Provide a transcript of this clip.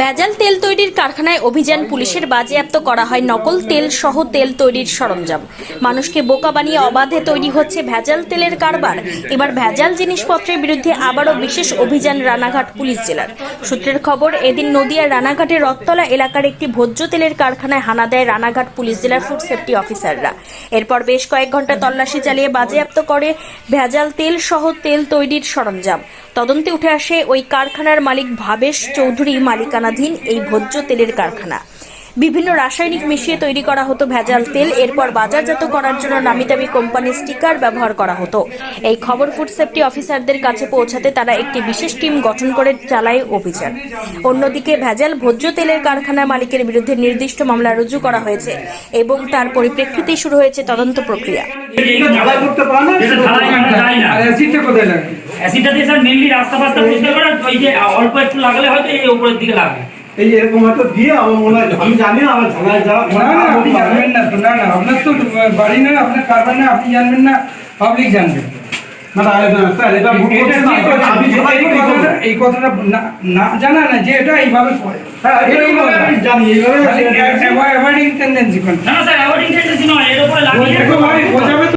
ভেজাল তেল তৈরির কারখানায় অভিযান পুলিশের বাজেয়াপ্ত করা হয়। নকল তেল সহ তেল তৈরির সরঞ্জাম। মানুষকে বোকা বানিয়ে অবাধে তৈরি হচ্ছে ভেজাল তেলের কারবার। এবার ভেজাল জিনিসপত্রের বিরুদ্ধে আবারও বিশেষ অভিযান রানাঘাট পুলিশ জেলার। সূত্রের খবর, এদিন নদিয়ার রানাঘাটের রথতলা এলাকার একটি ভোজ্য তেলের কারখানায় হানা দেয় রানাঘাট পুলিশ জেলার ফুড সেফটি অফিসাররা। এরপর বেশ কয়েক ঘণ্টা তল্লাশি চালিয়ে বাজেয়াপ্ত করে ভেজাল তেল সহ তেল তৈরির সরঞ্জাম। তদন্তে উঠে আসে, ওই কারখানার মালিক ভাবেশ চৌধুরী মালিকানাধীন এই ভোজ্য তেলের কারখানা বিভিন্ন রাসায়নিক মিশিয়ে তৈরি করা হতো ভেজাল তেল, এরপর বাজারজাত করার জন্য নামি দামি কোম্পানির স্টিকার ব্যবহার করা হতো। এই খবর ফুড সেফটি অফিসারদের কাছে পৌঁছাতে তারা একটি বিশেষ টিম গঠন করে চালায় অভিযান। অন্যদিকে ভেজাল ভোজ্য তেলের কারখানা মালিকের বিরুদ্ধে নির্দিষ্ট মামলা রুজু করা হয়েছে এবং তার পরিপ্রেক্ষিতেই শুরু হয়েছে তদন্ত প্রক্রিয়া। অ্যাসিডটা দিয়ে স্যার মেনলি রাস্তা ফাস্তা পরিষ্কার করে, ওই যে অল্প একটু লাগলে হয়তো এই উপরের দিকে লাগবে। এই যে এরকম হয়তো দিয়ে আমার মনে হয় আমি জানি না আমার ঝালাই যারা না না আপনি জানবেন না তো না না আপনার তো বাড়ি না আপনার কারবার না আপনি জানবেন না পাবলিক জানবে এই কথাটা- না- জানা না যে এটা এইভাবে করে। হ্যাঁ এইভাবে জানি এইভাবে অ্যাভয়েডিং টেন্ডেন্সি করে। না না স্যার অ্যাভয়েডিং টেন্ডেন্সি নয়